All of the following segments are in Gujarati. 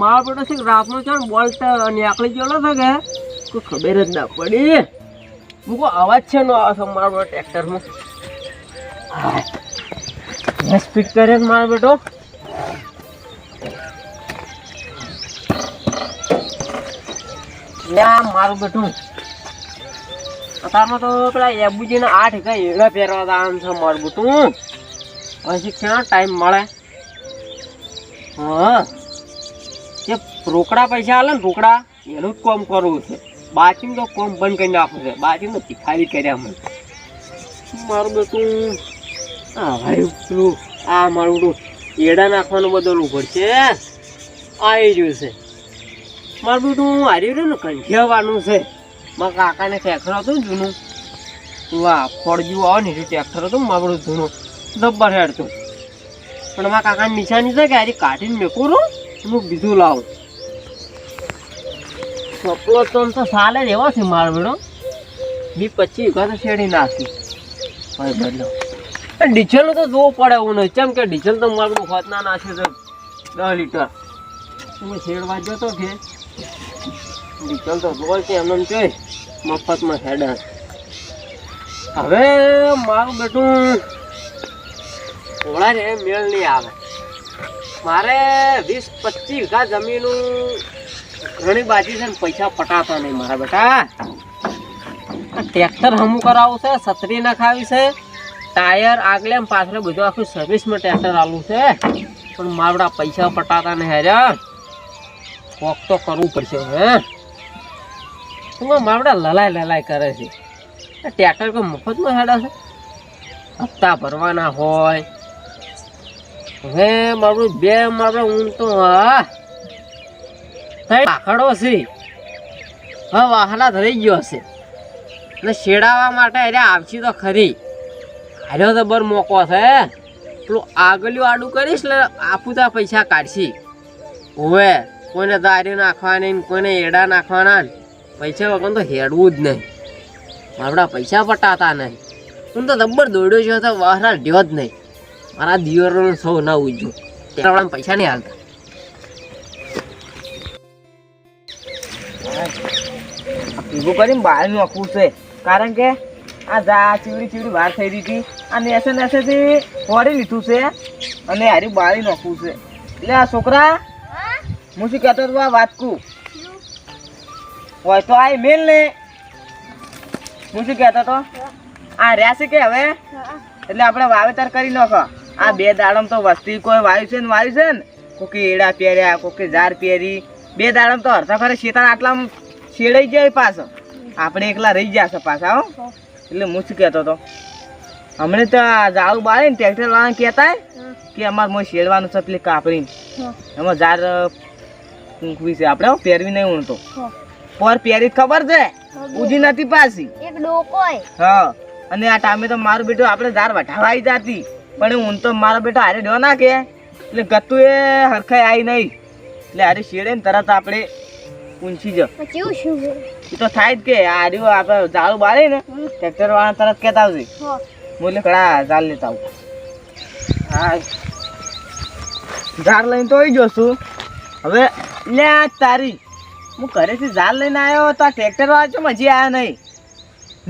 મારો બેટો છે રાતનો છે ને બોલ્ટ નીકળી ગયેલો છે કે? કોઈ ખબર જ ના પડી. મૂકો અવાજ છે નો આવે છે મારો હા સ્પીડ કરે મારો બેટો. મારું બેટું. અત્યારમાં તો પેલા એબુજીને આઠ કઈ એડા પહેરવા દાન છે મારું બેટું. પછી ક્યાં ટાઈમ મળે? હા. રોકડા પૈસા આવે ને રોકડા, એનું જ કામ કરવું છે. બાચીનું તો કોમ બંધ કરી નાખવું છે. બાકી તો ભિખારી કર્યા મને. મારું બેટું? આ ભાઈ પેલું, આ મારું બધું એડા નાખવાનું બદલવું પડશે આવી ગયું છે. મારું બેટું હારી રહ્યું ને, કંઠિયાવાનું છે. મારા કાકાને ટ્રેક્ટર હતું ને જૂનું. વાહ ફળજુ આવે ને ટ્રેક્ટર હતું મારું બધું જૂનું. જબ્બર હેડતું. પણ મારા કાકાની નિશાની છે કે આજે કાઢીને મેકું હું બીજું લાવું. સપલો તો તો સાલે જ એવો છે મારો બેડો બી પચીસ વીઘા તો શેડી નાખી. ભાઈ બદલો ડીઝલનું તો જોવું પડે એવું નહીં. કેમ કે ડીઝલ તો મારું ખોતના ના છે. દસ લીટર. હું શેડવા જતો કે. ડીઝલ તો જોવા છે એમને એમ છે મફતમાં હેડા હવે મારું બેટું થોડા રે મેળ નહીં આવે. મારે વીસ પચીસ વીઘા જમીનું ઘણી બાજી છે ને પૈસા પટાતા નહીં મારા બેટા. ટ્રેક્ટર હમું કરાવવું છે, છત્રી નખાવી છે, ટાયર, આગલે એમ પાછળ બધું આખું સર્વિસમાં ટ્રેક્ટર આવું છે. પણ મારા પૈસા પટાતા નહીં હેર્યા કોક તો કરવું પડશે, હે. એમાં માવડા લલાય લલાય કરે છે? ટ્રેક્ટર કોઈ મફતમાં હેડા છે? હપ્તા ભરવાના હોય. હવે મારું બે મારો ઊન તો, હા. પાખડો છે. હવે વાહના ધરી ગયો હશે એટલે શેડાવા માટે અરે આવશી તો ખરી. હાર્યો તો બર મોકો છે પેલું આગળ્યું આડું કરીશ એટલે આપું પૈસા કાઢશી. હવે કોઈને દારી નાખવાની કોઈને એડા નાખવાના પૈસા વગર તો હેડવું જ નહીં. આપણા પૈસા પટાતા નહીં. હું તો દબ્બર દોડ્યો છું, તો વાહના ડ્યો જ નહીં. મારા દિયોરનું સૌ ના ઉજ્યું ત્યાં પૈસા નહીં હાલતા. ભેગું કરીને બહાર નાખવું છે. કારણ કે આ જા ચીવડી ચીવડી બહાર થઈ રહી હતી. આ નેસે નેસેથી ફોડી લીધું છે. અને હારી બાળી નાખવું છે. એટલે આ છોકરા હું શું કહેતો હતો આ વાત કું હોય તો આ મેલ ને હું શું કહેતો હતો? આ રહ્યા છે કે હવે? એટલે આપણે વાવેતર કરી નાખો. આ બે દાડમ તો વસ્તી કોઈ વાયુ છે ને વાયુ છે ને? કોકી એડા પહેર્યા, કોકી ઝાડ પહેરી. બે દાડમ તો અડધા ખરે શેતાન આટલા શેડાઈ જાય પાછો. આપણે એકલા રહી જશે પાછા હો. એટલે હું શું કહેતો હતો? હમણે તો ઝાડું બાળે ને ટ્રેક્ટર વાળા કહેતા કે અમારે મોય શેડવાનું છે પેલી કાપડીને. એમાં જાર ઊંઘવી છે આપણે પહેરવી નહીં ઊણતો પર પહેરી ખબર છે? ઉજી નથી પાછી. એક હા. અને આ ટાઈમે તો મારું બેટું આપણે ઝાડ વઢાવાઈ જાતી. પણ હું તો મારો બેટો હારે ડો ના કે. એટલે ગતું એ હરખાઈ આવી નહીં. એટલે હારે શેડે ને તરત આપણે ઊંચી જ કેવું શું એ તો થાય જ કે આ રહ્યું આપણે ઝાડું બાળી ને ટ્રેક્ટર વાળા તરત કહેતા આવશે બોલે કડા ઝાડ લેતા આવું. હા. ઝાડ લઈને તો આવી જોશું હવે લે આ તારી. હું ઘરેથી ઝાડ લઈને આવ્યો તો આ ટ્રેક્ટર વાળા ચો હજી આવ્યા નહીં.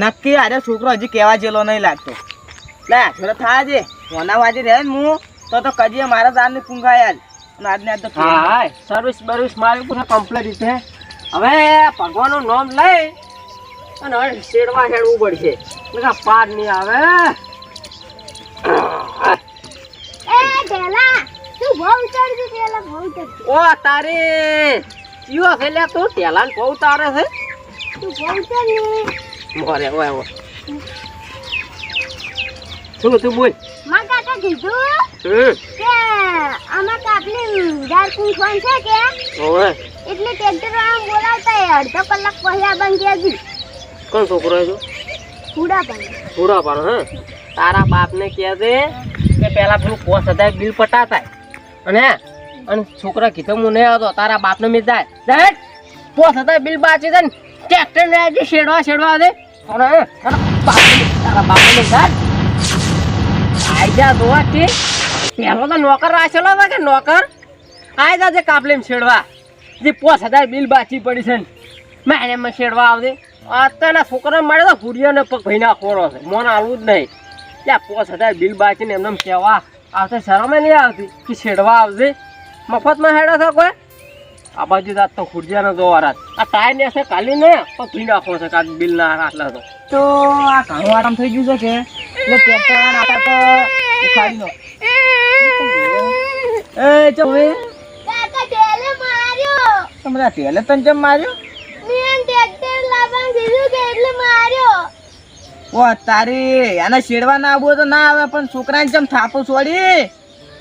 નક્કી અરે છોકરો હજી કહેવા જેલો નહીં લાગતો. લે થોડો થાય છે મોના વાજે રહે ને હું તો તો કજીએ મારા ઝાડને પૂંઘાયા જ. અને આજને આજ તો હા હા. સર્વિસ બર્વિસ મારી પૂરા કમ્પ્લીટ છે હવે ભગવાનનું નામ લઈ અને હવે શેડવા હેડવું પડશે. નકર પાર નહીં આવે. એ ઢેલા તું બહુ ઉતરજો ઢેલા બહુ ઉતરજો. ઓ તારે. છે તું બહુ તારે છે. તું બહુ ઉતર મોરે ઓય ઓય. શું તું બોલ? કીધું? કે આમાં કાપલી ઝાડ પૂછવાનું છે કે? ઓય એટલે ટ્રેક્ટર વાળા બોલાવતા એ અડધો કલાક પહેલા બંધ ગયા કોણ છોકરો છે પૂડા પણ. પાડો હે? તારા બાપને કહે છે કે પેલા પેલું પોસ હજાર બિલ પટાતા અને અને છોકરા કીધું હું નહીં આવતો તારા બાપને મેં જાય. જાય? પોસ હજાર બિલ બાચી છે ને ટ્રેક્ટર ને આજે શેડવા શેડવા દે. અને તારા બાપને તારા બાપને જાય? જા પેલો તો નોકર રાખેલો હતો કે નોકર. આય જાજે કાપલીમ છેડવા. જે પોસ હજાર બિલ બાચી પડી છેડવા આવજે. અત્યારના છોકરા મળે તો મોન આવું જ નહીં. પોસ હજાર બિલ બાચીને એમને કહેવા. આવતે શરમે નહીં આવતી કે છેડવા આવજે. મફતમાં હેડો છો કોઈ? આ બાજુ રાત તો ફૂડિયાનો જોવા રાત. આ ટાયર ને કાલી ને નાખો છે કાક બિલ ના આટલા તો. તો આ ઘણું આરામ થઈ ગયું છે કે? એટલે તો ઉખાડી નો એ ચમે કાકા ઢેલે માર્યો તમને તેલે તને જેમ માર્યો મેં ટ્રેક્ટર લાવવાનું કીધું કે એટલે માર્યો ઓ તારી એને શેડવા ના આવવું તો ના આવે પણ છોકરાને જેમ થાપો છોડી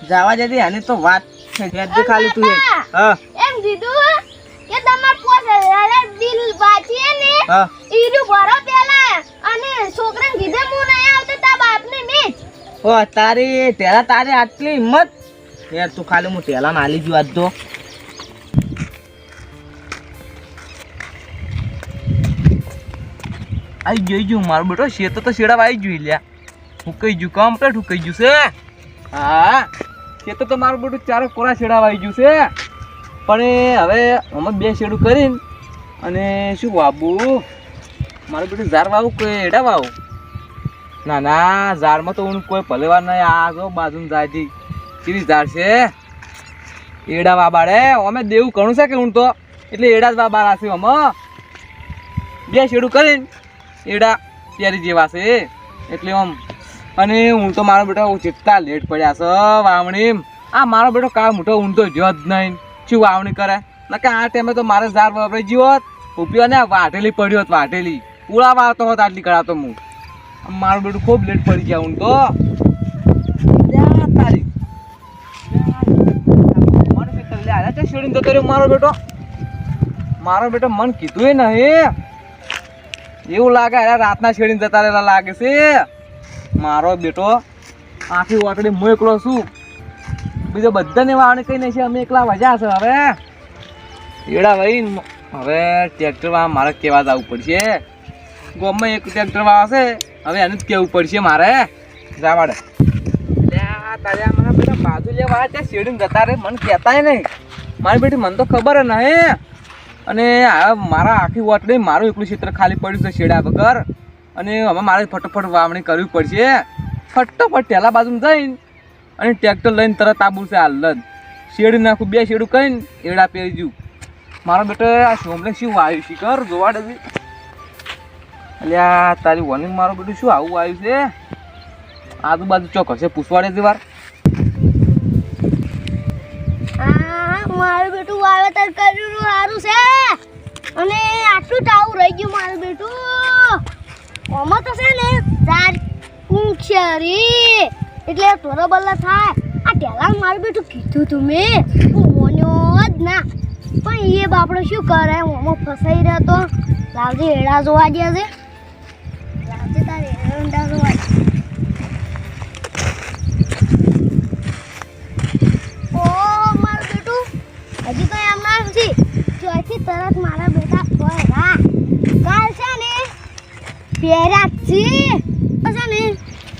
જવા જતી આની તો વાત છે હેડ ખાલી તું હા એમ કીધું કે તમાર પોસ હજાર બિલ બાચીએ ને ઈરું ભરો પેલા અને છોકરાને કીધે હું નહીં આવતો તા બાપને મેં જ. ઓ, તારી તેલા તારી આટલી હિંમત? યાર તું ખાલી હું તેલા નાલી ગયું આજ તો આવી જોઈ ગયું, મારું બેટો, શેતો તો શેડા આવી જોઈ લ્યા. હુકાઈ જુ કમ્પ્લેટ હુકાઈ જુ છે. હા, શેતો તો મારું બેટું ચારો કોરા શેડા આવી ગયું છે. પણ હવે અમે બે શેડું કરીને અને શું વાબુ મારું બેટું ઝાર વાવું કે એડા વાવું ના ના, ઝાડમાં તો હું કોઈ ભલેવાર નહીં આ જો બાજુ જાય છે કેવી ઝાડ છે? એડા વાબાડે અમે દેવું ઘણું છે કે હું તો? એટલે એડા જ બાબા રાખ્યું અમે. બે શેડું કરીને એડા પહેરી જેવા છે. એટલે આમ, અને હું તો મારો બેટો જેટલા લેટ પડ્યા છે, વાવણી આ મારો બેટો કાળ મોટો હું તો જ્યો જ નહીં. શું વાવણી કરે? કે આ ટાઈમે તો મારે ઝાડ વાપરી ગયો હોત ઉપયોગ ને વાટેલી પડ્યો હોત વાટેલી પૂળા વાળતો હોત આટલી કરાતો હું. મારું બેટું ખૂબ લેટ પડી ગયા હું તો. તારી. રહ્યો મારો બેટો. મન કીધું નહીં. એવું લાગે, અરે રાતના છેડીને જતા રહેલા લાગે છે. મારો બેટો આખી વાટડી હું એકલો છું. બીજો બધાને વાવણી કઈ નહીં છે, અમે એકલા વજા છે હવે. એડા ભાઈ હવે ટ્રેક્ટરમાં મારે કેવા જવું પડશે? ગમે એક ટ્રેક્ટર વાળા છે. હવે એનું જ કેવું પડશે મારે. જાવાડે તારે મારા બેટા બાજુ લેવા ત્યાં શેડીને જતા રહે મને કહેતાય નહીં. મારી બેટી, મને તો ખબર નહીં. અને મારા આખી વાટડી મારું એકલું ક્ષેત્ર ખાલી પડ્યું છે શેડા વગર. અને હવે મારે ફટોફટ વાવણી કરવી પડશે. ફટોફટ ટેલા બાજુ જઈને અને ટ્રેક્ટર લઈને તરત આબુ છે હાલ જ. શેડી નાખું, બે શેડું કહીને એડા પહેરી જ્યું મારો બેટો આ સોમને શું આવ્યું શિખર જોવા દે અલ્યા તારી વોર્નિંગ મારું બેટું શું આવું આવ્યું છે? આજુબાજુ ચોક હશે, પૂછવાડે છે વાર. મારું બેટું વાવેતર કર્યું સારું છે. અને આટલું ટાવું રહી ગયું મારું બેટું. આમાં તો છે ને ચાર ઊંચરી એટલે તોરો બલ્લા થાય. આ પહેલા મારું બેટું કીધું તું મેં. મોન્યો જ ના. પણ એ બાપડો શું કરે? આમાં ફસાઈ રહ્યો તો. લાવજે, એડા જોવા ગયા છે લાવજે તારે એડા જોવા દે ઓ મારું બેટું હજી તો એમ ના નથી ચોથી તરત મારા બેટા પહેરા કાલ છે ને પહેરા છે. છે ને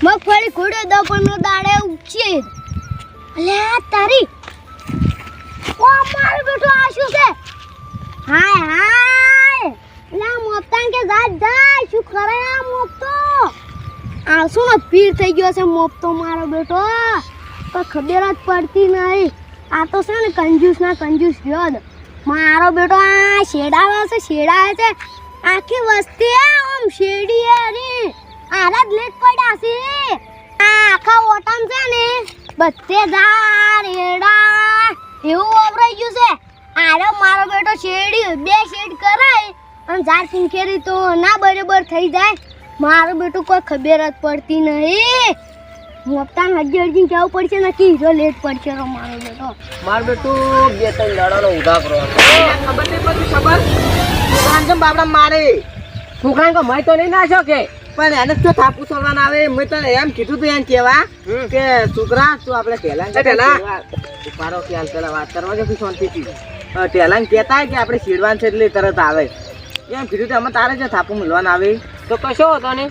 મગફળી ખોડે દો પણ નો દાડે ઉગશે અલે તારી. ઓ મારો બેટો, આ છે? હાય હાય. લા મોપતાન કે જાત જાય. શું કરે આ મોપતો? આ શું પીર થઈ ગયો છે મોપતો મારો બેટો? તો ખબર જ પડતી નહીં. આ તો છે ને કંજૂસના કંજૂસ ગયો જ. મારો બેટો આ શેડાવે છે શેડાવે છે. આખી વસ્તી આમ શેડી અરે આરા જ લેટ પડ્યા છે. આખા ઓટામ છે ને બધે ઝાડ એડા એવું વપરાઈ ગયું છે. આરો મારો બેટો શેડી, બે શેડ કરાય અને ઝાડ સિંખેરી તો ના બરાબર થઈ જાય. મારો બેટો કોઈ ખબર જ પડતી નહીં. મોપતાન હજી અરજી જવું પડશે નક્કી જો લેટ પડશે રો મારો બેટો માર બેટો બે ત્રણ દાડાનો ઉધા કરો. ખબર નહીં પડતી ખબર છોકરાને જેમ બાપડા મારે. છોકરાને કો મય તો નહીં નાખ્યો કે પણ એને શું થાપુ સરવાના આવે. મેં તને એમ કીધું તું એમ કેવા કે છોકરા તું આપણે ટેલા ટેલા ઉપાડો ખ્યાલ પેલા વાત કરવા જો શાંતિથી. ટેલા કહેતા કે આપણે શીડવાન છે એટલે તરત આવે. એમ કીધું તો અમે તારે જે થાપુ મળવાના આવે. તો કશો હતો ને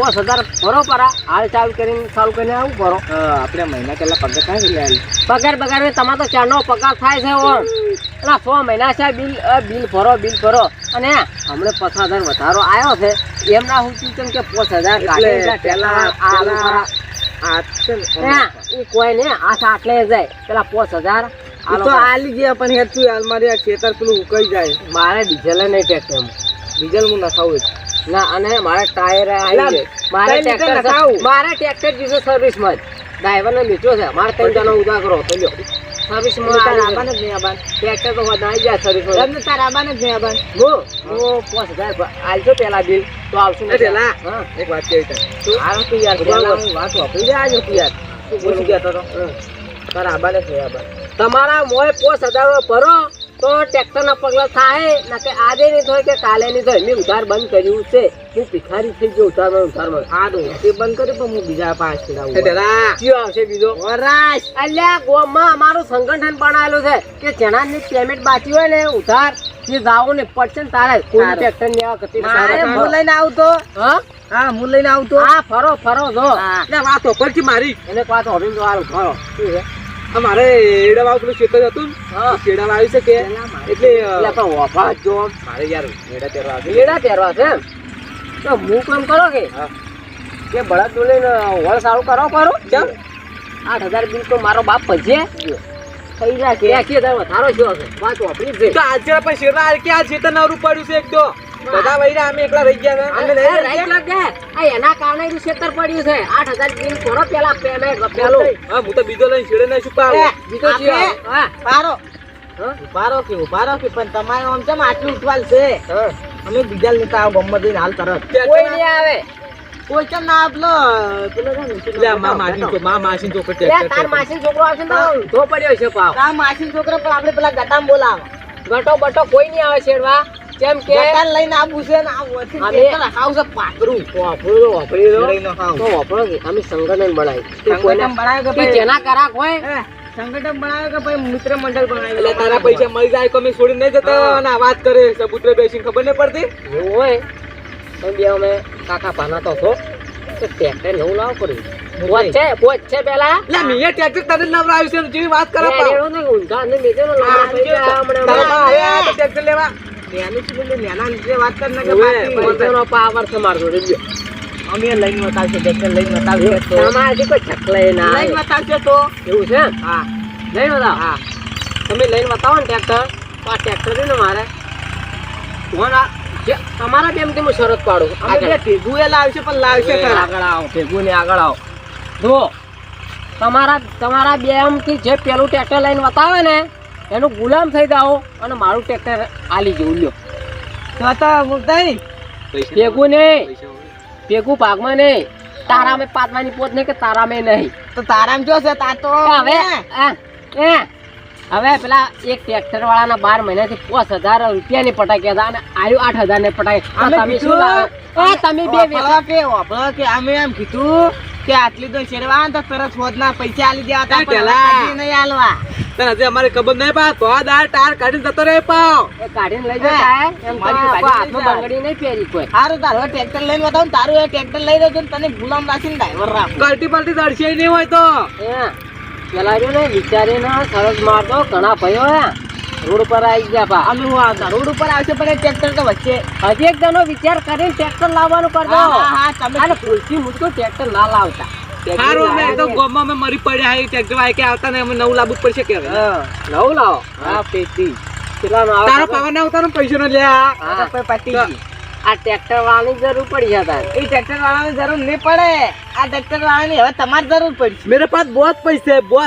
પાંચ હજાર ભરો પરા. હાલ ચાલુ કરીને ચાલુ કરીને આવું ભરો. આપણે મહિના પહેલા પગાર થાય છે પગાર પગાર ને તમારે તો ચારનો પગાર થાય છે ઓમ એટલે સો મહિના છે બિલ બિલ ભરો બિલ ભરો. અને હમણે પચાસ હજાર વધારો આવ્યો છે. એમના હું કેમ કે પાંચ હજાર છે ને કોઈ ને આ આટલે જાય. પેલા પાંચ હજાર. તો આલી ગયા પણ હેડ તું હાલ મારી ખેતર પેલું ઉકાઈ જાય. મારે ડીઝલ નહીં એમ. ડીઝલ હું નખાવું ના અને મારે ટાયર મારે ટ્રેક્ટર? મારે ટ્રેક્ટર જીસો સર્વિસમાં ડ્રાઈવર ને નીચો છે. મારે ત્રણ જણા ઉદા કરો તો લ્યો. સર્વિસમાં. જ નહીં આબાન ટ્રેક્ટર તો વધારે જાય સર્વિસમાં એમને તારા આબાને જ નહીં આબાન. હું. હું પાંચ હજાર આલજો પેલા બિલ તો આવશું ને પેલા? હા. એક વાત કહી તને હારું તું યાર પેલા. હું વાત વાપરી દે આજે તું યાર. તું બોલી કહેતો તો તારા આબાને જ નહીં આબાન. તમારા મોય પોસ હજાર ભરો. તો ટ્રેક્ટરના પગલા થાય ના કે આજે નહીં થાય કે કાલે નહીં થાય. મેં ઉધાર બંધ કર્યું છે. હું ભિખારી થઈ ગયો ઉધારમાં ઉધારમાં. દો તે બંધ કર્યું પણ હું બીજા પાંચ કયો આવશે બીજો? વરાશ. અલ્યા ગોમાં અમારું સંગઠન બનાવેલું છે કે જેનાની પેમેન્ટ બાકી હોય ને ઉધાર જે જાઓ ને પડશે તારે. કોઈ સારું. ટ્રેક્ટર કતી મારે હું લઈને આવતો હા? હા લઈને આવતો હા ફરો ફરો જો. વાતો એટલે વાત પરથી મારી. એને પાછો હવે જો હારું ફરો શું છે? આ મારે એડા વાવ પેલું ખેતર હતું શેડા વાવ્યું છે કે એટલે પણ વફા જો મારે યાર એડા પહેરવા આવે. લેડા પહેરવા છે તો હું કામ કરો કે. કે બળદ લઈને વળ સારું કરો કરો. કેમ? આઠ હજાર બિલ તો મારો બાપ ભજે જાય કે? વધારો થયો છે વાત વાપરી છે. તો આજે પણ હાલ કે આ નવરું પડ્યું છે એક તો. બધા વૈરા અમે એકલા રહી ગયા અમે નહીં ગયા. આ એના કારણે એનું ક્ષેત્ર પડ્યું છે. આઠ હજાર બિલ કરો પેલા પેમેન્ટ પેલો. હા હું તો બીજો લઈને છેડે નહીં છુપાવું. એ, બીજો છે? હા. ઉભારો ઉભારો કે ઉભારો કે પણ તમારે આમ ચમ આટલું ઉઠવાલ છે? અમે બીજા લેતા આવો ગમમાં જઈને હાલ તરત. કોઈ નહીં આવે. કોઈ ના આપલો પેલો આ મા માસી મા માસી છોકરો લે, તાર માસી છોકરો આવશે તો ઊંધો પડ્યો છે પાવ. તારા માસી છોકરો પણ આપણે પેલા ગટામ બોલાવ. ગટો બટો કોઈ નહીં આવે શેરવા કેમ કે ગટાન લઈને આવું છે ને આ વચ્ચે અમે- ખેતર છે પાતરું વાપરો વાપરી દો. લઈને ખાવું. તો વાપરો કે અમે સંગઠન બનાવી કે સંગઠન બનાવ્યો બનાવ્યું કે ભાઈ- જેના કરાક હોય સંગઠન બનાવ્યો કે ભાઈ? મિત્ર મંડળ બનાવ્યો એટલે તારા પૈસા મળી જાય કમી છોડી નહીં જતો. અને વાત કરે સબૂતરે બેસીને ખબર નહીં પડતી? એવું હોય? તો બે અમે કાકા પાના તો છો તો ટ્રેક્ટર નવું લાવ પડ્યું પોચ છે પોચ છે પેલા. એટલે મેં ટ્રેક્ટર તને જ નવરાવ્યું છે ને જેવી વાત કરે પાવ. ને ઊંધા ને લાવો હમણાં. બા ટ્રેક્ટર લેવા. કે મારો. અમે લઈને બતાવશે ટ્રેક્ટર લઈને બતાવશે તો તમારાથી કોઈ છકલાય ના લઈને. બતાવશે તો? એવું છે હા. લઈને બતાવો હા. તમે લઈને બતાવો ને ટ્રેક્ટર? તો આ ટ્રેક્ટર છે ને મારે. હું તમારા બેમ હું શરત પાડું. અમે બે ભેગું એ લાવશે પણ લાવશે આગળ આવો ભેગું ને આગળ આવો. જુઓ તમારા તમારા બેમથી જે પેલું ટ્રેક્ટર લઈને બતાવે ને એનું ગુલામ થઈ જાઓ અને મારું ટ્રેક્ટર આલી જેવું લ્યો. તો તો મુકતાઈ ભેગું નહીં. ભેગું ભાગમાં નહીં. તારામે પાતવાની પોત નહીં કે તારામે નહીં. તો તારામ જો છે તાર તો હવે એ, હવે પેલા એક ટ્રેક્ટર વાળાના બાર મહિનાથી પાંચ હજાર રૂપિયાની પટાક્યા હતા અને આયુ આઠ હજાર ને પટાકી તમે શું તમે બે કે અમે એમ કીધું કે આટલી તો શેરવા ને તો તરત હોદના પૈસા આલી દેવા તા પેલા. નહીં આલવા. તને હજી અમારે ખબર નહીં પા તો આ ટાર કાઢીને જતો રહે પાવ. એ કાઢીને લઈ જાય? એમ મારી હાથમાં બંગડી નહીં પહેરી કોઈ. સારું તારો ટ્રેક્ટર લઈને બતાવ ને તારું એ ટ્રેક્ટર લઈ રહ્યો તને ગુલામ રાખીને ડ્રાઈવર રાખ. પલટી દર્શાઈ નહીં હોય તો. જો ને વિચારીને સરસ મારતો ઘણા ભયો હે. રોડ ઉપર આવી ગયા બા. અમે હું આવતા રોડ ઉપર આવશે પણ ટ્રેક્ટર તો વચ્ચે. હજી એક જણો વિચાર કરીને ટ્રેક્ટર લાવવાનું કરજો હા તમે અને ભૂલથી મૂકજો ટ્રેક્ટર ના લાવતા. સારું મરી પડ્યા એ ટ્રેક્ટર વાય આવતા ને અમે નવું લાવવું પડશે કે નવું લાવો. હા ના ઉતારો પૈસો નો લે આ. આ ટ્રેક્ટર વાળાની જરૂર પડી હતા એ ટ્રેક્ટર વાળાની જરૂર નહીં પડે. આ ટ્રેક્ટર હવે તમારી જરૂર પડશે. મેરે પાસ બહોત પૈસે બહુ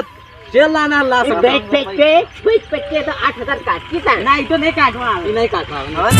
છેલ્લા ના last bet bet bet bet bet કે તો 8000 કાઢી ના એ તો નહીં કાઢવા આવે નહીં કાઢવા આવે